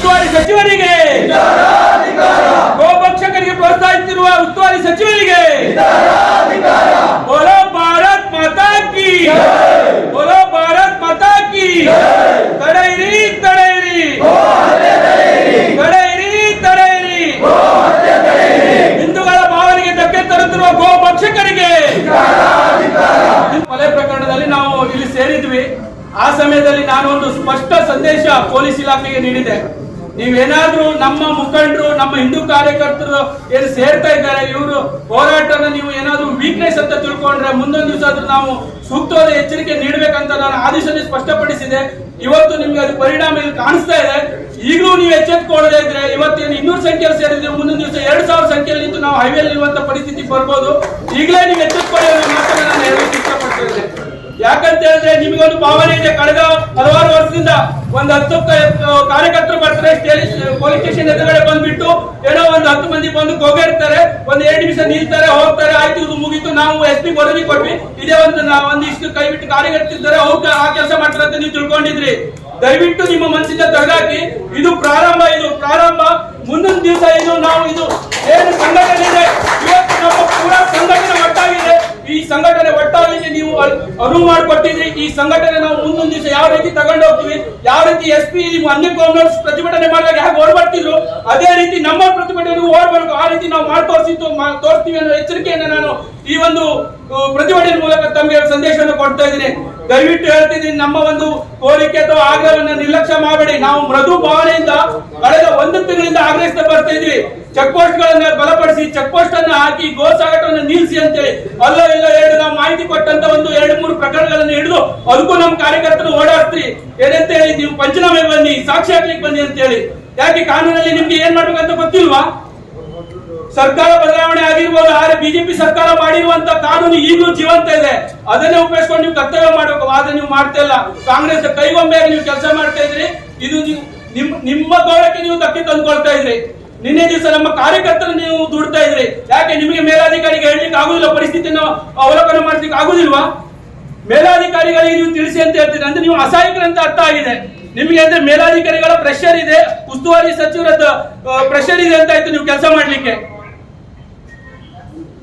ಉಸ್ತುವಾರಿ ಸಚಿವರಿಗೆ ಗೋಪಕ್ಷಕರಿಗೆ ಪ್ರೋತ್ಸಾಹಿಸಿರುವ ಉಸ್ತುವಾರಿ ಸಚಿವರಿಗೆ ಬೋಲೋ ಭಾರತ್ ಮಾತಾ ಕಿ. ಬೋಲೋ ಭಾರತ್ ಮಾತಾ ಕಿ. ತಡೆಯಿರಿ ತಡೆಯಿರಿ. ತಡೆಯಿರಿ. ತಡೆಯಿರಿ ಹಿಂದೂಗಳ ಭಾವನೆಗೆ ಧಕ್ಕೆ ತರುತ್ತಿರುವ ಗೋಭಕ್ಷಕರಿಗೆ ಕೊಲೆ ಪ್ರಕರಣದಲ್ಲಿ ನಾವು ಇಲ್ಲಿ ಸೇರಿದ್ವಿ. ಆ ಸಮಯದಲ್ಲಿ ನಾನು ಒಂದು ಸ್ಪಷ್ಟ ಸಂದೇಶ ಪೊಲೀಸ್ ಇಲಾಖೆಗೆ ನೀಡಿದೆ ನೀವೇನಾದ್ರೂ ನಮ್ಮ ಮುಖಂಡರು, ನಮ್ಮ ಹಿಂದೂ ಕಾರ್ಯಕರ್ತರು ಏನು ಸೇರ್ತಾ ಇದ್ದಾರೆ, ಇವರು ಹೋರಾಟನ ನೀವು ಏನಾದ್ರೂ ವೀಕ್ನೆಸ್ ಅಂತ ತಿಳ್ಕೊಂಡ್ರೆ ಮುಂದೊಂದು ದಿವಸ ಆದ್ರೂ ನಾವು ಸೂಕ್ತವಾದ ಎಚ್ಚರಿಕೆ ನೀಡಬೇಕಂತ ನಾನು ಆದೇಶದಲ್ಲಿ ಸ್ಪಷ್ಟಪಡಿಸಿದೆ. ಇವತ್ತು ನಿಮ್ಗೆ ಅದು ಪರಿಣಾಮ ಇಲ್ಲಿ ಕಾಣಿಸ್ತಾ ಇದೆ. ಈಗಲೂ ನೀವು ಎಚ್ಚೆತ್ಕೊಳ್ಳದೆ ಇದ್ರೆ ಇವತ್ತೇನು ಇನ್ನೂರು ಸಂಖ್ಯೆಯಲ್ಲಿ ಸೇರಿದ್ರೆ ಮುಂದಿನ ದಿವಸ ಎರಡು ಸಾವಿರ ಸಂಖ್ಯೆಯಲ್ಲಿ ನಾವು ಹೈವೇಲಿ ಇರುವಂತ ಪರಿಸ್ಥಿತಿ ಬರ್ಬೋದು. ಈಗಲೇ ನೀವು ಎಚ್ಚೆತ್ಕೊಳ್ಳೋದು ಮಾತನ್ನ ನಾನು ಹೇಳಲಿಕ್ಕೆ ಇಷ್ಟಪಡ್ತಾ ಇದ್ದೇನೆ. ಯಾಕಂತ ಹೇಳಿದ್ರೆ ನಿಮಗೊಂದು ಭಾವನೆ ಇದೆ. ಕಳೆದ ಹಲವಾರು ವರ್ಷದಿಂದ ಒಂದ್ ಹತ್ತು ಕಾರ್ಯಕರ್ತರು ಬರ್ತಾರೆ ಪೊಲೀಸ್ ಸ್ಟೇಷನ್ ಎದುರುಗಡೆ ಬಂದ್ಬಿಟ್ಟು ಏನೋ ಒಂದು ಹತ್ತು ಮಂದಿ ಬಂದು ಹೋಗಿರ್ತಾರೆ ಒಂದ್ ಎರಡು ನಿಮಿಷ ನಿಲ್ತಾರೆ, ಹೋಗ್ತಾರೆ, ಆಯ್ತು, ಇದು ಮುಗಿತು, ನಾವು ಎಸ್ ಪಿ ವರದಿ ಕೊಟ್ವಿ. ಇದೇ ಒಂದು ಒಂದ್ ಒಂದಿಷ್ಟು ಕೈ ಬಿಟ್ಟು ಕಾರ್ಯಕರ್ತಿದ್ದಾರೆ ಅವ್ರು ಆ ಕೆಲಸ ಮಾಡ್ತಾರೆ ಅಂತ ನೀವು ತಿಳ್ಕೊಂಡಿದ್ರಿ. ದಯವಿಟ್ಟು ನಿಮ್ಮ ಮನಸ್ಸಿಂದ ತೆಗೆದಾಕಿ, ಇದು ಪ್ರಾರಂಭ ಇದು ಪ್ರಾರಂಭ. ಮುಂದಿನ ದಿವಸ ಇದು ನಾವು ಇದು ಏನು ಸಂಘಟನೆ ಇದೆ, ಇವತ್ತು ನಮ್ಮ ಪೂರಾ ಸಂಘಟನೆ ಈ ಸಂಘಟನೆ ಒಟ್ಟಾಗಲಿಕ್ಕೆ ನೀವು ಅನುವು ಮಾಡಿಕೊಟ್ಟಿದ್ರಿ ಈ ಸಂಘಟನೆ ನಾವು ಮುಂದೊಂದು ದಿವಸ ಯಾವ ರೀತಿ ತಗೊಂಡು ಹೋಗ್ತೀವಿ, ಯಾವ ರೀತಿ ಎಸ್ ಪಿ ಕಾಂಗ್ರೆಸ್ ಪ್ರತಿಭಟನೆ ಮಾಡಿದಾಗ ಹೇಗೆ ಓಡ್ ಬರ್ತಿದ್ರು ಅದೇ ರೀತಿ ನಮ್ಮ ಪ್ರತಿಭಟನೆ ಓಡ್ಬರ್ಬೇಕು ಆ ರೀತಿ ನಾವು ಮಾಡಿ ಮಾ- ತೋರಿಸ್ತೀವಿ ಅನ್ನೋ ಎಚ್ಚರಿಕೆಯನ್ನು ನಾನು ಈ ಒಂದು ಪ್ರತಿಭಟನೆ ಮೂಲಕ ತಮಗೆ ಸಂದೇಶವನ್ನು ಕೊಡ್ತಾ ಇದ್ದೀನಿ. ದಯವಿಟ್ಟು ಹೇಳ್ತಿದ್ದೀನಿ ನಮ್ಮ ಒಂದು ಕೋರಿಕೆ ಅಥವಾ ಆಗ್ರಹವನ್ನು ನಿರ್ಲಕ್ಷ್ಯ ಮಾಡಬೇಡಿ. ನಾವು ಮೃದು ಭಾವನೆಯಿಂದ ಕಳೆದ ಒಂದು ತಿಂಗಳಿಂದ ಆಗ್ರಹಿಸ್ತಾ ಬರ್ತಾ ಇದ್ವಿ ಚೆಕ್ ಪೋಸ್ಟ್ ಗಳನ್ನ ಬಲಪಡಿಸಿ, ಚೆಕ್ ಪೋಸ್ಟ್ ಅನ್ನು ಹಾಕಿ ಗೋ ಸಾಗಾಟವನ್ನು ನಿಲ್ಲಿಸಿ ಅಂತೇಳಿ. ಅಲ್ಲೋ ಇಲ್ಲ ಎರಡು ನಾವು ಮಾಹಿತಿ ಕೊಟ್ಟಂತ ಒಂದು ಎರಡು, ಮೂರು ಪ್ರಕರಣಗಳನ್ನು ಹಿಡಿದು ಅದಕ್ಕೂ ನಮ್ಮ ಕಾರ್ಯಕರ್ತರು ಓಡಾಡ್ತೀರಿ ಏನಂತ ಹೇಳಿ, ನೀವು ಪಂಚನಾಮೆ ಬನ್ನಿ, ಸಾಕ್ಷಿ ಹಾಕ್ಲಿಕ್ಕೆ ಬನ್ನಿ ಅಂತ ಹೇಳಿ ಯಾಕೆ ಕಾನೂನಲ್ಲಿ ನಿಮ್ಗೆ ಏನ್ ಮಾಡ್ಬೇಕಂತ ಗೊತ್ತಿಲ್ವಾ? ಸರ್ಕಾರ ಬದಲಾವಣೆ ಆಗಿರ್ಬೋದು, ಆದ್ರೆ ಬಿಜೆಪಿ ಸರ್ಕಾರ ಮಾಡಿರುವಂತ ಕಾನೂನು ಈಗಲೂ ಜೀವಂತ ಇದೆ. ಅದನ್ನೇ ಉಪಯೋಗಿಸ್ಕೊಂಡು ನೀವು ಕರ್ತವ್ಯ ಮಾಡಬೇಕು, ಆದ್ರೆ ನೀವು ಮಾಡ್ತಾ ಇಲ್ಲ. ಕಾಂಗ್ರೆಸ್ ಕೈಗೊಂಬೆಯಾಗಿ ನೀವು ಕೆಲಸ ಮಾಡ್ತಾ ಇದ್ರಿ. ಇದು ನೀವು ನಿಮ್ಮ ನಿಮ್ಮ ಗೌರವಕ್ಕೆ ನೀವು ತಪ್ಪಿ ತಂದುಕೊಳ್ತಾ ಇದ್ರಿ. ನಿನ್ನೆ ದಿವಸ ನಮ್ಮ ಕಾರ್ಯಕರ್ತರು ನೀವು ದುಡ್ತಾ ಇದ್ರಿ. ಯಾಕೆ ನಿಮಗೆ ಮೇಲಾಧಿಕಾರಿಗೆ ಹೇಳಲಿಕ್ಕೆ ಆಗುದಿಲ್ಲ, ಪರಿಸ್ಥಿತಿಯನ್ನು ಅವಲೋಕನ ಮಾಡ್ಲಿಕ್ಕೆ ಆಗುದಿಲ್ವಾ? ಮೇಲಾಧಿಕಾರಿಗಳಿಗೆ ನೀವು ತಿಳಿಸಿ ಅಂತ ಹೇಳ್ತೀರಿ ಅಂದ್ರೆ ನೀವು ಅಸಹಾಯಕರಂತ ಅರ್ಥ ಆಗಿದೆ. ನಿಮಗೆ ಅಂದ್ರೆ ಮೇಲಾಧಿಕಾರಿಗಳ ಪ್ರೆಷರ್ ಇದೆ, ಉಸ್ತುವಾರಿ ಸಚಿವರದ್ದು ಪ್ರೆಷರ್ ಇದೆ ಅಂತ ಆಯ್ತು ನೀವು ಕೆಲಸ ಮಾಡ್ಲಿಕ್ಕೆ.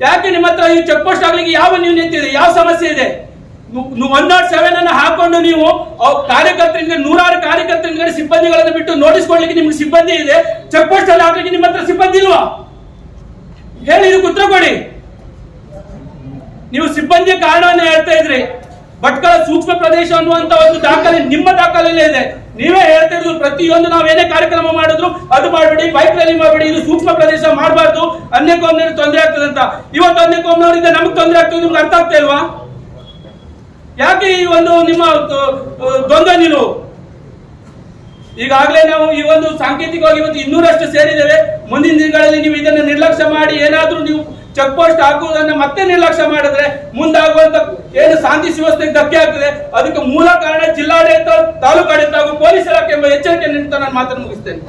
ಯಾಕೆ ನಿಮ್ಮ ಹತ್ರ ಈ ಚೆಕ್ ಪೋಸ್ಟ್ ಆಗ್ಲಿಕ್ಕೆ ಯಾವ ನೀವು ನಿಂತಿದೆ ಯಾವ ಸಮಸ್ಯೆ ಇದೆ? ಒನ್ ನಾಟ್ ಸೆವೆನ್ ಅನ್ನು ಹಾಕೊಂಡು ನೀವು ಕಾರ್ಯಕರ್ತರ ಕಾರ್ಯಕರ್ತರಿಗೆ, ನೂರಾರು ಕಾರ್ಯಕರ್ತರಿಂದ ಸಿಬ್ಬಂದಿಗಳನ್ನು ಬಿಟ್ಟು ನೋಟಿಸ್ ಕೊಡ್ಲಿಕ್ಕೆ ನಿಮ್ಗೆ ಸಿಬ್ಬಂದಿ ಇದೆ. ಚೆಕ್ ಪೋಸ್ಟ್ ಅಲ್ಲಿ ಹಾಕ್ಲಿಕ್ಕೆ ನಿಮ್ಮ ಹತ್ರ ಸಿಬ್ಬಂದಿ ಇಲ್ವಾ? ಹೇಳಿ ಇದಕ್ಕೆ ಉತ್ತರ ಕೊಡಿ. ನೀವು ಸಿಬ್ಬಂದಿಯ ಕಾರಣವನ್ನು ಹೇಳ್ತಾ ಇದ್ರಿ. ಭಟ್ಕಳ ಸೂಕ್ಷ್ಮ ಪ್ರದೇಶ ಅನ್ನುವಂತ ಒಂದು ದಾಖಲೆ ನಿಮ್ಮ ದಾಖಲೆಯಲ್ಲೇ ಇದೆ. ನೀವೇ ಹೇಳ್ತಾ ಇದ್ರು ಪ್ರತಿಯೊಂದು ನಾವು ಏನೇ ಕಾರ್ಯಕ್ರಮ ಮಾಡಿದ್ರು ಅದು ಮಾಡಬೇಡಿ ಬೈಕ್ ರ್ಯಾಲಿ ಮಾಡಬೇಡಿ, ಇದು ಸೂಕ್ಷ್ಮ ಪ್ರದೇಶ ಮಾಡಬಾರ್ದು ಒಮ್ಮೆ ತೊಂದರೆ ಆಗ್ತದೆ ಅಂತ. ಇವತ್ತು ಅನ್ಯ ಕೋಮ್ನವರಿಂದ ನಮಗೆ ತೊಂದರೆ ಆಗ್ತದೆ ನಿಮ್ಗೆ ಅರ್ಥ ಆಗ್ತಾ ಇಲ್ವಾ? ಯಾಕೆ ಈ ಒಂದು ನಿಮ್ಮ ದ್ವಂದ್ವ ನೀವು ಈಗಾಗಲೇ ನಾವು ಈ ಒಂದು ಸಾಂಕೇತಿಕವಾಗಿ ಇವತ್ತು ಇನ್ನೂರಷ್ಟು ಸೇರಿದ್ದೇವೆ. ಮುಂದಿನ ದಿನಗಳಲ್ಲಿ ನೀವು ಇದನ್ನು ನಿರ್ಲಕ್ಷ್ಯ ಮಾಡಿ ಏನಾದರೂ ನೀವು ಚೆಕ್ ಪೋಸ್ಟ್ ಹಾಕುವುದನ್ನು ಮತ್ತೆ ನಿರ್ಲಕ್ಷ್ಯ ಮಾಡಿದ್ರೆ ಮುಂದಾಗುವಂತ ಏನು ಶಾಂತಿ ಸುವ್ಯವಸ್ಥೆಗೆ ಧಕ್ಕೆ ಆಗ್ತದೆ. ಅದಕ್ಕೆ ಮೂಲ ಕಾರಣ ಜಿಲ್ಲಾಡಳಿತ ತಾಲೂಕು ಆಡಳಿತ ಹಾಗೂ ಪೊಲೀಸ್ ಇಲಾಖೆ ಎಂಬ ಎಚ್ಚರಿಕೆ ನೀಡುತ್ತಾ ನಾನು ಮಾತನ್ನು ಮುಗಿಸ್ತೇನೆ.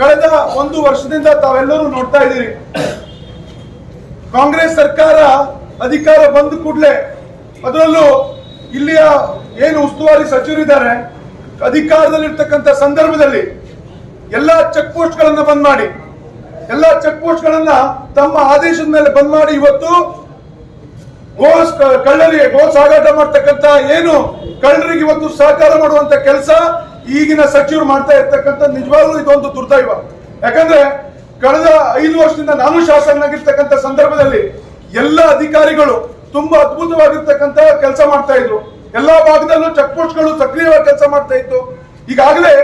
ಕಳೆದ ಒಂದು ವರ್ಷದಿಂದ ತಾವೆಲ್ಲರೂ ನೋಡ್ತಾ ಇದ್ದೀರಿ. ಕಾಂಗ್ರೆಸ್ ಸರ್ಕಾರ ಅಧಿಕಾರ ಬಂದ ಕೂಡಲೇ ಅದರಲ್ಲೂ ಇಲ್ಲಿಯ ಏನು ಉಸ್ತುವಾರಿ ಸಚಿವರಿದ್ದಾರೆ ಅಧಿಕಾರದಲ್ಲಿರ್ತಕ್ಕಂಥ ಸಂದರ್ಭದಲ್ಲಿ ಎಲ್ಲ ಚೆಕ್ ಪೋಸ್ಟ್ ಗಳನ್ನ ಬಂದ್ ಮಾಡಿ. ಎಲ್ಲ ಚೆಕ್ ಪೋಸ್ಟ್ ಗಳನ್ನ ತಮ್ಮ ಆದೇಶದ ಮೇಲೆ ಬಂದ್ ಮಾಡಿ ಇವತ್ತು ಗೋ ಕಳ್ಳರಿಗೆ ಗೋ ಸಾಗಾಟ ಮಾಡ್ತಕ್ಕಂತ ಏನು ಕಳ್ಳರಿಗೆ ಇವತ್ತು ಸಹಕಾರ ಮಾಡುವಂತ ಕೆಲಸ ಈಗಿನ ಸಚಿವರು ಮಾಡ್ತಾ ಇರ್ತಕ್ಕಂಥ ನಿಜವಾಗ್ಲೂ ಇದೊಂದು ದುರ್ದೈವ. ಯಾಕಂದ್ರೆ ಕಳೆದ ಐದು ವರ್ಷದಿಂದ ನಾನು ಶಾಸಕನಾಗಿರ್ತಕ್ಕಂಥ ಸಂದರ್ಭದಲ್ಲಿ ಎಲ್ಲ ಅಧಿಕಾರಿಗಳು ತುಂಬಾ ಅದ್ಭುತವಾಗಿರ್ತಕ್ಕಂಥ ಕೆಲಸ ಮಾಡ್ತಾ ಇದ್ರು. ಎಲ್ಲಾ ಭಾಗದಲ್ಲೂ ಚೆಕ್ ಪೋಸ್ಟ್ಗಳು ಸಕ್ರಿಯವಾಗಿ ಕೆಲಸ ಮಾಡ್ತಾ ಇತ್ತು. ಈಗಾಗಲೇ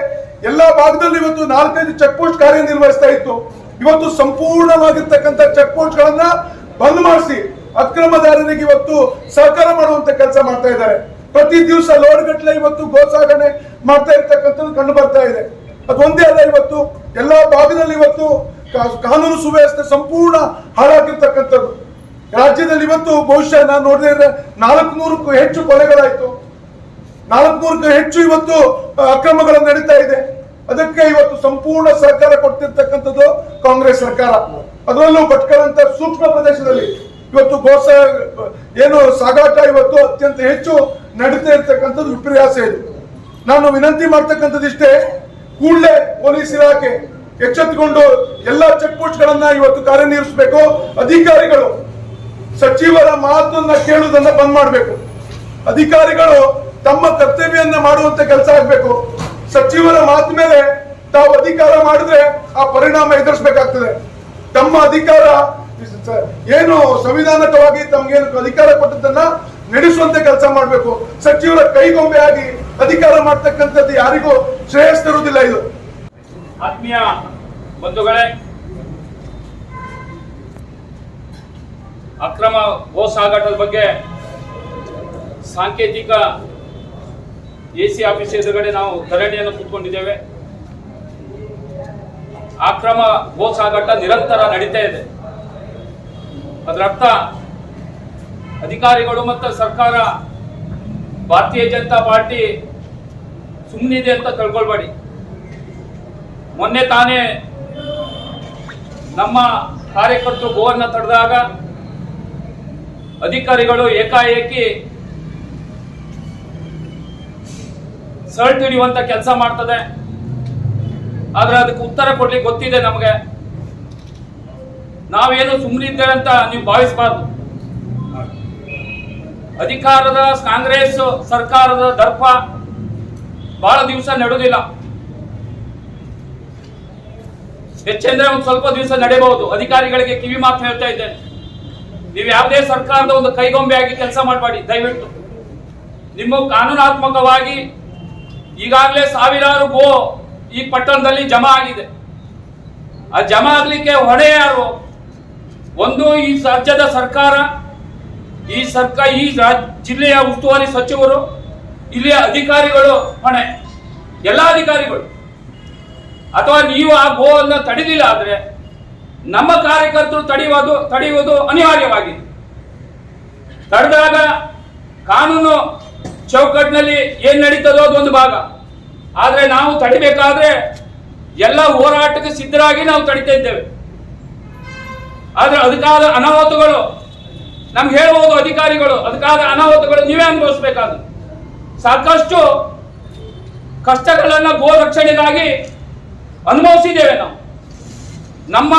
ಎಲ್ಲಾ ಭಾಗದಲ್ಲೂ ಇವತ್ತು ನಾಲ್ಕೈದು ಚೆಕ್ ಪೋಸ್ಟ್ ಕಾರ್ಯನಿರ್ವಹಿಸ್ತಾ ಇತ್ತು. ಇವತ್ತು ಸಂಪೂರ್ಣವಾಗಿರ್ತಕ್ಕಂಥ ಚೆಕ್ ಪೋಸ್ಟ್ ಗಳನ್ನ ಬಂದ್ ಮಾಡಿಸಿ. ಅಕ್ರಮದಾರರಿಗೆ ಇವತ್ತು ಸಹಕಾರ ಮಾಡುವಂತ ಕೆಲಸ ಮಾಡ್ತಾ ಇದ್ದಾರೆ. ಪ್ರತಿ ದಿವಸ ಲೋಡ್ ಗಟ್ಟಲೆ ಇವತ್ತು ಗೋ ಸಾಗಣೆ ಮಾಡ್ತಾ ಇರ್ತಕ್ಕಂಥದ್ದು ಕಂಡು ಬರ್ತಾ ಇದೆ. ಅದೊಂದೇ ಅಲ್ಲ ಇವತ್ತು ಎಲ್ಲಾ ಭಾಗದಲ್ಲಿ ಇವತ್ತು ಕಾನೂನು ಸುವ್ಯವಸ್ಥೆ ಸಂಪೂರ್ಣ ಹಾಳಾಗಿರ್ತಕ್ಕಂಥದ್ದು. ರಾಜ್ಯದಲ್ಲಿ ಇವತ್ತು ಬಹುಶಃ ನಾನು ನೋಡಿದ್ರೆ ನಾಲ್ಕು ನೂರಕ್ಕೂ ಹೆಚ್ಚು ಕೊಲೆಗಳಾಯ್ತು. ನಾಲ್ಕುನೂರಕ್ಕೂ ಹೆಚ್ಚು ಇವತ್ತು ಅಕ್ರಮಗಳು ನಡೀತಾ ಅದಕ್ಕೆ ಇವತ್ತು ಸಂಪೂರ್ಣ ಸರ್ಕಾರ ಕೊಡ್ತಿರ್ತಕ್ಕಂಥದ್ದು ಕಾಂಗ್ರೆಸ್ ಸರ್ಕಾರ. ಅದರಲ್ಲೂ ಭಟ್ಕಳಂತ ಸೂಕ್ಷ್ಮ ಪ್ರದೇಶದಲ್ಲಿ ಇವತ್ತು ಗೋಸ ಏನು ಸಾಗಾಟ ಇವತ್ತು ಅತ್ಯಂತ ಹೆಚ್ಚು ನಡೀತಾ ಇರ್ತಕ್ಕಂಥದ್ದು ವಿಪರ್ಯಾಸ ಇದು. ನಾನು ವಿನಂತಿ ಮಾಡ್ತಕ್ಕಂಥದ್ದು ಇಷ್ಟೇ, ಕೂಡಲೇ ಪೊಲೀಸ್ ಇಲಾಖೆ ಎಚ್ಚೆತ್ತುಕೊಂಡು ಎಲ್ಲ ಚೆಕ್ ಪೋಸ್ಟ್ ಗಳನ್ನ ಇವತ್ತು ಕಾರ್ಯನಿರ್ವಹಿಸಬೇಕು. ಅಧಿಕಾರಿಗಳು ಸಚಿವರ ಮಾತನ್ನ ಕೇಳುವುದನ್ನ ಬಂದ್ ಮಾಡಬೇಕು. ಅಧಿಕಾರಿಗಳು ತಮ್ಮ ಕರ್ತವ್ಯವನ್ನ ಮಾಡುವಂತ ಕೆಲಸ ಆಗ್ಬೇಕು. ಸಚಿವರ ಮಾತ ಮೇಲೆ ತಾವು ಅಧಿಕಾರ ಮಾಡಿದ್ರೆ ಆ ಪರಿಣಾಮ ಎದುರಿಸಬೇಕಾಗ್ತದೆ. ತಮ್ಮ ಅಧಿಕಾರ ಏನು ಸಂವಿಧಾನಕವಾಗಿ ತಮ್ಗೇನು ಅಧಿಕಾರ ಕೊಟ್ಟದನ್ನ ನಡೆಸುವಂತೆ ಕೆಲಸ ಮಾಡಬೇಕು. ಸಚಿವರ ಕೈಗೊಂಬೆ ಆಗಿ ಅಧಿಕಾರ ಮಾಡ್ತಕ್ಕಂಥದ್ದು ಯಾರಿಗೂ ಶ್ರೇಯಸ್ಸಿರುವುದಿಲ್ಲ ಇದು. ಆತ್ಮೀಯ ಬಂಧುಗಳೇ, ಅಕ್ರಮ ಗೋ ಸಾಗಾಟದ ಬಗ್ಗೆ ಸಾಂಕೇತಿಕ ಎ ಸಿ ಆಫೀಸ್ ಎದುರುಗಡೆ ನಾವು ಧರಣಿಯನ್ನು ಕೂತ್ಕೊಂಡಿದ್ದೇವೆ. ಅಕ್ರಮ ಗೋ ಸಾಗಾಟ ನಿರಂತರ ನಡೀತಾ ಇದೆ. ಅದರರ್ಥ ಅಧಿಕಾರಿಗಳು ಮತ್ತು ಸರ್ಕಾರ, ಭಾರತೀಯ ಜನತಾ ಪಾರ್ಟಿ ಸುಮ್ಮನಿದೆ ಅಂತ ತಿಳ್ಕೊಳ್ಬೇಡಿ. ಮೊನ್ನೆ ತಾನೇ ನಮ್ಮ ಕಾರ್ಯಕರ್ತರು ಗೋವನ್ನ ತಡೆದಾಗ ಅಧಿಕಾರಿಗಳು ಏಕಾಏಕಿ ಸರ್ಟ್ ಹಿಡಿಯುವಂತ ಕೆಲಸ ಮಾಡ್ತದೆ. ಆದ್ರೆ ಅದಕ್ಕೆ ಉತ್ತರ ಕೊಡ್ಲಿಕ್ಕೆ ಗೊತ್ತಿದೆ ನಮಗೆ. ನಾವೇನು ಸುಮ್ಮನಿದ್ದೇವೆ ಅಂತ ನೀವು ಭಾವಿಸಬಾರ್ದು. ಅಧಿಕಾರದ, ಕಾಂಗ್ರೆಸ್, ಸರ್ಕಾರದ ದರ್ಪ ಬಹಳ ದಿವಸ ನಡೆಯುವುದಿಲ್ಲ ಹೆಚ್ಚೆಂದ್ರೆ ಒಂದು ಸ್ವಲ್ಪ ದಿವಸ ನಡೆಯಬಹುದು ಅಧಿಕಾರಿಗಳಿಗೆ ಕಿವಿ ಮಾತು ಹೇಳ್ತಾ ಇದ್ದೇನೆ. ನೀವು ಯಾವುದೇ ಸರ್ಕಾರದ ಒಂದು ಕೈಗೊಂಬೆಯಾಗಿ ಕೆಲಸ ಮಾಡಬೇಡಿ, ದಯವಿಟ್ಟು. ನಿಮ್ಮ ಕಾನೂನಾತ್ಮಕವಾಗಿ ಈಗಾಗಲೇ ಸಾವಿರಾರು ಗೋ ಈ ಪಟ್ಟಣದಲ್ಲಿ ಜಮಾ ಆಗಿದೆ. ಆ ಜಮಾ ಆಗ್ಲಿಕ್ಕೆ ಹೊಣೆ ಯಾರು? ಒಂದು ಈ ರಾಜ್ಯದ ಸರ್ಕಾರ, ಈ ಸರ್ಕಾರ ಈ ಜಿಲ್ಲೆಯ ಉಸ್ತುವಾರಿ ಸಚಿವರು, ಇಲ್ಲಿಯ ಅಧಿಕಾರಿಗಳು ಹೊಣೆ. ಎಲ್ಲ ಅಧಿಕಾರಿಗಳು. ಅಥವಾ ನೀವು ಆ ಗೋವನ್ನು ತಡೆದಿಲ್ಲ ಆದರೆ ನಮ್ಮ ಕಾರ್ಯಕರ್ತರು ತಡೆಯುವುದು ತಡೆಯುವುದು ಅನಿವಾರ್ಯವಾಗಿದೆ. ತಡೆದಾಗ ಕಾನೂನು ಚೌಕಟ್ಟಿನಲ್ಲಿ ಏನ್ ನಡೀತದೋ ಅದೊಂದು ಭಾಗ. ಆದ್ರೆ ನಾವು ತಡಿಬೇಕಾದ್ರೆ ಎಲ್ಲ ಹೋರಾಟಕ್ಕೆ ಸಿದ್ಧರಾಗಿ ನಾವು ತಡಿತಾ ಇದ್ದೇವೆ. ಆದ್ರೆ ಅದಕ್ಕಾದ ಅನಾಹುತಗಳು, ನಮ್ಗೆ ಹೇಳಬಹುದು ಅಧಿಕಾರಿಗಳು, ಅದಕ್ಕಾದ ಅನಾಹುತಗಳು ನೀವೇ ಅನುಭವಿಸ್ಬೇಕಾದ್ರು. ಸಾಕಷ್ಟು ಕಷ್ಟಗಳನ್ನ ಗೋ ರಕ್ಷಣೆಗಾಗಿ ಅನುಭವಿಸಿದ್ದೇವೆ ನಾವು. ನಮ್ಮ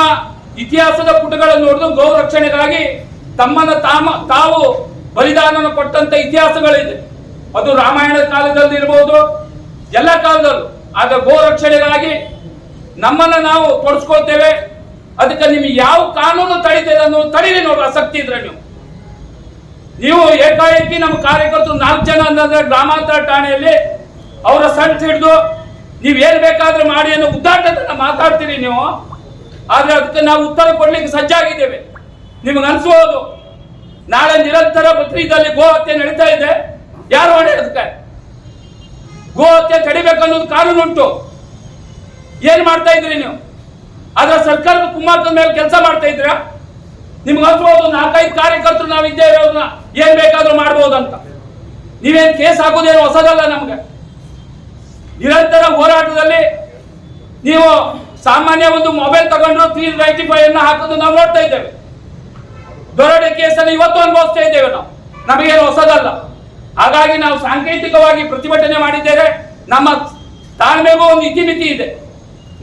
ಇತಿಹಾಸದ ಪುಟಗಳನ್ನು ನೋಡಿದ್ರು ಗೋ ರಕ್ಷಣೆಗಾಗಿ ತಮ್ಮನ್ನ ತಾಮ, ತಾವು ಬಲಿದಾನ ಕೊಟ್ಟಂತ ಇತಿಹಾಸಗಳಿದೆ. ಅದು ರಾಮಾಯಣ ಕಾಲದಲ್ಲಿ ಇರಬಹುದು ಎಲ್ಲ ಕಾಲದಲ್ಲೂ. ಆಗ ಗೋ ರಕ್ಷಣೆಗಾಗಿ ನಮ್ಮನ್ನ ನಾವು ತೊಡಸ್ಕೊಳ್ತೇವೆ ಅದಕ್ಕೆ ನಿಮ್ಗೆ ಯಾವ ಕಾನೂನು ತಡೀತದೆ ಅನ್ನೋದು ತಡೀರಿ ನೋಡಿ, ಆಸಕ್ತಿ ಇದ್ರೆ ನೀವು. ನೀವು ಏಕಾಏಕಿ ನಮ್ಮ ಕಾರ್ಯಕರ್ತರು ನಾಲ್ಕು ಜನ ಅಂದ್ರೆ ಗ್ರಾಮಾಂತರ ಠಾಣೆಯಲ್ಲಿ ಅವರ ಸಣ್ಣ ಹಿಡಿದು ನೀವು ಏನ್ ಬೇಕಾದ್ರೆ ಮಾಡಿ ಅನ್ನೋ ಉದ್ದಾಟತನ ಮಾತಾಡ್ತೀರಿ ನೀವು. ಆದ್ರೆ ಅದಕ್ಕೆ ನಾವು ಉತ್ತರ ಕೊಡ್ಲಿಕ್ಕೆ ಸಜ್ಜಾಗಿದ್ದೇವೆ ನಿಮ್ಗೆ ಅನ್ಸಬಹುದು ನಾಳೆ ನಿರಂತರ ಪತ್ರಿಕೆಯಲ್ಲಿ ಗೋ ಹತ್ಯೆ ನಡೀತಾ ಇದೆ. ಯಾರು ಹೊಣೆ ಅದಕ್ಕೆ ಗೋ ಹತ್ಯೆ ತಡಿಬೇಕನ್ನೋದು ಕಾನೂನು ಉಂಟು ಏನ್ ಮಾಡ್ತಾ ಇದ್ರಿ ನೀವು? ಅದರ ಸರ್ಕಾರದ ಕುಮಾರದ ಮೇಲೆ ಕೆಲಸ ಮಾಡ್ತಾ ಇದ್ರ ನಿಮ್ಗೆ ಅನ್ಸ್ಬೋದು ನಾಲ್ಕೈದು ಕಾರ್ಯಕರ್ತರು ನಾವು ಇದ್ದೇ ಅವ್ರನ್ನ ಏನ್ ಬೇಕಾದ್ರೂ ಮಾಡ್ಬೋದಂತ ನೀವೇನ್ ಕೇಸ್ ಹಾಕೋದೇನು ಹೊಸದಲ್ಲ ನಮ್ಗೆ. ನಿರಂತರ ಹೋರಾಟದಲ್ಲಿ ನೀವು ಸಾಮಾನ್ಯ ಒಂದು ಮೊಬೈಲ್ ತಗೊಂಡು ತ್ರೀ ನೈಂಟಿ ಫೈವ್ ಅನ್ನ ಹಾಕೋದು ನಾವು ನೋಡ್ತಾ ಇದ್ದೇವೆ. ದೊರಡೆ ಕೇಸನ್ನು ಇವತ್ತು ಅನುಭವಿಸ್ತಾ ಇದ್ದೇವೆ ನಾವು. ನಮಗೇನು ಹೊಸದಲ್ಲ. ಹಾಗಾಗಿ ನಾವು ಸಾಂಕೇತಿಕವಾಗಿ ಪ್ರತಿಭಟನೆ ಮಾಡಿದ್ದೇವೆ. ನಮ್ಮ ತಾಳ್ಮೆಗೂ ಒಂದು ಇತಿಮಿತಿ ಇದೆ.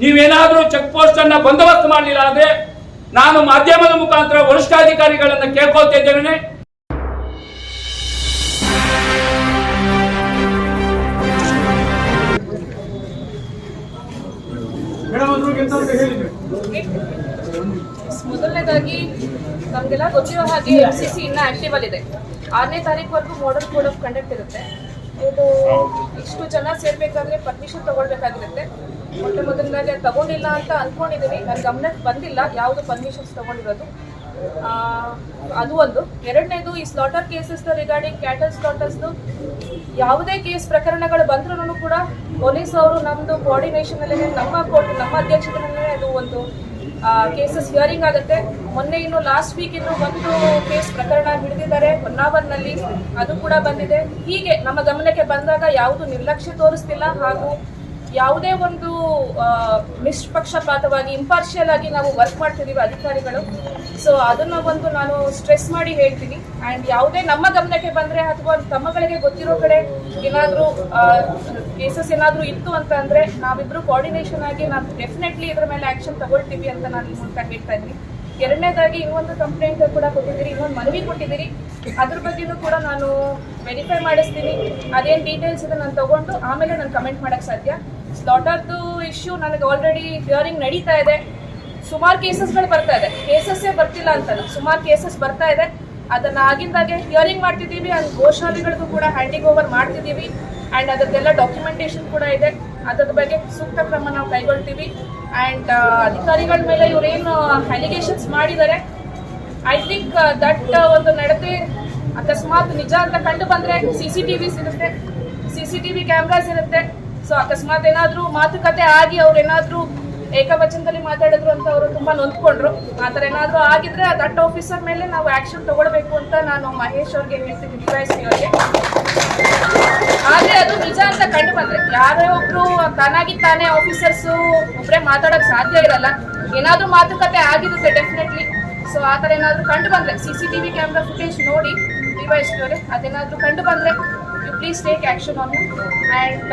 ನೀವೇನಾದರೂ ಚೆಕ್ ಪೋಸ್ಟ್ ಅನ್ನ ಬಂದೋಬಸ್ತ್ ಮಾಡಲಿಲ್ಲ ಆದ್ರೆ ನಾನು ಮಾಧ್ಯಮದ ಮುಖಾಂತರ ವರಿಷ್ಠಾಧಿಕಾರಿಗಳನ್ನ ಕೇಳ್ಕೊಳ್ತಾ ಇದ್ದೇನೆ. ಮೇಡಮ್ ಮೊದಲನೇದಾಗಿ ನಮಗೆಲ್ಲ ಗೊತ್ತಿರೋ ಹಾಗೆ ಎಫ್ ಸಿ ಸಿ ಇನ್ನೂ ಆಕ್ಟಿವ್ ಅಲ್ಲಿದೆ ಆರನೇ ತಾರೀಕುವರೆಗೂ ಮಾಡಲ್ ಕೋಡ್ ಆಫ್ ಕಂಡಕ್ಟ್ ಇರುತ್ತೆ. ಇದು ಇಷ್ಟು ಜನ ಸೇರ್ಬೇಕಾದ್ರೆ ಪರ್ಮಿಷನ್ ತಗೊಳ್ಬೇಕಾಗಿರುತ್ತೆ. ಮೊಟ್ಟ ಮೊದಲನೇದಾಗಿ ಅದು ತಗೊಂಡಿಲ್ಲ ಅಂತ ಅನ್ಕೊಂಡಿದ್ದೀನಿ ನನ್ನ ಗಮನಕ್ಕೆ ಬಂದಿಲ್ಲ ಯಾವುದು ಪರ್ಮಿಷನ್ಸ್ ತಗೊಂಡಿರೋದು. ಆ, ಅದು ಒಂದು. ಎರಡನೇದು ಈ ಸ್ಲಾಟರ್ ಕೇಸಸ್ ರಿಗಾರ್ಡಿಂಗ್ ಕ್ಯಾಟಲ್ ಸ್ಲಾಟರ್ಸ್ದು ಯಾವುದೇ ಕೇಸ್ ಪ್ರಕರಣಗಳು ಬಂದ್ರೂ ಕೂಡ ಪೊಲೀಸ್ ಅವರು ನಮ್ಮದು ಕೋಆರ್ಡಿನೇಷನ್ ಅಲ್ಲೇ ನಮ್ಮ ಕೋರ್ಟ್ ನಮ್ಮ ಅಧ್ಯಕ್ಷತೆಯಲ್ಲೇ ಅದು ಒಂದು ಕೇಸಸ್ ಹಿಯರಿಂಗ್ ಆಗುತ್ತೆ. ಮೊನ್ನೆ ಇನ್ನು ಲಾಸ್ಟ್ ವೀಕ್ ಇನ್ನು ಒಂದು ಕೇಸ್ ಪ್ರಕರಣ ಹಿಡಿದಿದ್ದಾರೆ ಹೊನ್ನಾವರ್ನಲ್ಲಿ ಅದು ಕೂಡ ಬಂದಿದೆ. ಹೀಗೆ ನಮ್ಮ ಗಮನಕ್ಕೆ ಬಂದಾಗ ಯಾವುದು ನಿರ್ಲಕ್ಷ್ಯ ತೋರಿಸ್ತಿಲ್ಲ ಹಾಗೂ ಯಾವುದೇ ಒಂದು ನಿಷ್ಪಕ್ಷಪಾತವಾಗಿ ಇಂಪಾರ್ಷಿಯಲ್ ಆಗಿ ನಾವು ವರ್ಕ್ ಮಾಡ್ತಿದ್ದೀವಿ ಅಧಿಕಾರಿಗಳು. ಸೊ ಅದನ್ನ ಒಂದು ನಾನು ಸ್ಟ್ರೆಸ್ ಮಾಡಿ ಹೇಳ್ತೀನಿ. ಆ್ಯಂಡ್ ಯಾವುದೇ ನಮ್ಮ ಗಮನಕ್ಕೆ ಬಂದರೆ ಅಥವಾ ತಮ್ಮಗಳಿಗೆ ಗೊತ್ತಿರೋ ಕಡೆ ಏನಾದರೂ ಕೇಸಸ್ ಏನಾದರೂ ಇತ್ತು ಅಂತ ಅಂದರೆ ನಾವಿಬ್ಬರು ಕೋಆರ್ಡಿನೇಷನ್ ಆಗಿ ನಾವು ಡೆಫಿನೆಟ್ಲಿ ಇದ್ರ ಮೇಲೆ ಆ್ಯಕ್ಷನ್ ತಗೊಳ್ತೀವಿ ಅಂತ ನಾನು ಈ ಮೂಲಕ ಹೇಳ್ತಾ ಇದ್ದೀನಿ. ಎರಡನೇದಾಗಿ ಇನ್ನೊಂದು ಕಂಪ್ಲೇಂಟ್ ಕೂಡ ಕೊಟ್ಟಿದ್ದೀರಿ, ಇನ್ನೊಂದು ಮನವಿ ಕೊಟ್ಟಿದ್ದೀರಿ. ಅದ್ರ ಬಗ್ಗೆನೂ ಕೂಡ ನಾನು ವೆರಿಫೈ ಮಾಡಿಸ್ತೀನಿ. ಅದೇನು ಡೀಟೇಲ್ಸ್ ಇದೆ ನಾನು ತಗೊಂಡು ಆಮೇಲೆ ನಾನು ಕಮೆಂಟ್ ಮಾಡೋಕ್ಕೆ ಸಾಧ್ಯ. ಸ್ಲಾಟರ್ದು ಇಶ್ಯೂ ನನಗೆ ಆಲ್ರೆಡಿ ಹಿಯರಿಂಗ್ ನಡೀತಾ ಇದೆ ಸುಮಾರು ಕೇಸಸ್ಗಳು ಬರ್ತಾ ಇದೆ ಕೇಸಸ್ಸೇ ಬರ್ತಿಲ್ಲ ಅಂತಲ್ಲ ಸುಮಾರು ಕೇಸಸ್ ಬರ್ತಾ ಇದೆ ಅದನ್ನು ಆಗಿಂದಾಗೆ ಹಿಯರಿಂಗ್ ಮಾಡ್ತಿದ್ದೀವಿ ಅಂಡ್ ಗೋಶಾಲೆಗಳಿಗೂ ಕೂಡ ಹ್ಯಾಂಡಿಂಗ್ ಓವರ್ ಮಾಡ್ತಿದ್ದೀವಿ ಆ್ಯಂಡ್ ಅದರದ್ದೆಲ್ಲ ಡಾಕ್ಯುಮೆಂಟೇಶನ್ ಕೂಡ ಇದೆ ಅದ್ರ ಬಗ್ಗೆ ಸೂಕ್ತ ಕ್ರಮ ನಾವು ಕೈಗೊಳ್ತೀವಿ ಆ್ಯಂಡ್ ಅಧಿಕಾರಿಗಳ ಮೇಲೆ ಇವರೇನು ಅಲಿಗೇಷನ್ಸ್ ಮಾಡಿದ್ದಾರೆ ಐ ಥಿಂಕ್ ದಟ್ ಒಂದು ನಡತೆ ಅಕಸ್ಮಾತ್ ನಿಜ ಅಂತ ಕಂಡು ಬಂದರೆ ಸಿ ಸಿ ಟಿ ವಿಸ್ ಇರುತ್ತೆ C C T V cameras ಇರುತ್ತೆ ಸೊ ಅಕಸ್ಮಾತ್ ಏನಾದರೂ ಮಾತುಕತೆ ಆಗಿ ಅವ್ರು ಏನಾದರೂ ಏಕವಚನದಲ್ಲಿ ಮಾತಾಡಿದ್ರು ಅಂತ ಅವರು ತುಂಬಾ ನೊಂದ್ಕೊಂಡ್ರು. ಆ ಥರ ಏನಾದರೂ ಆಗಿದ್ರೆ ದಟ್ಟ ಆಫೀಸರ್ ಮೇಲೆ ನಾವು ಆಕ್ಷನ್ ತಗೊಳ್ಬೇಕು ಅಂತ ನಾನು ಮಹೇಶ್ ಅವ್ರಿಗೆ ಹೇಳ್ತೀನಿ ಡಿವೈಸಿ ಅವ್ರಿಗೆ. ಆದ್ರೆ ಅದು ನಿಜ ಅಂತ ಕಂಡು ಬಂದ್ರೆ ಯಾರೇ ಒಬ್ರು ತಾನಾಗಿ ತಾನೇ ಆಫೀಸರ್ಸ್ ಒಬ್ಬರೇ ಮಾತಾಡಕ್ ಸಾಧ್ಯ ಇರಲ್ಲ. ಏನಾದ್ರೂ ಮಾತುಕತೆ ಆಗಿರುತ್ತೆ ಡೆಫಿನೆಟ್ಲಿ ಸೊ ಆ ಥರ ಏನಾದ್ರೂ ಕಂಡು ಬಂದ್ರೆ C C T camera footage ನೋಡಿ ಡಿವೈಸ್ ಅವರೇ ಅದೇನಾದ್ರೂ ಕಂಡು ಬಂದ್ರೆ you please take action on and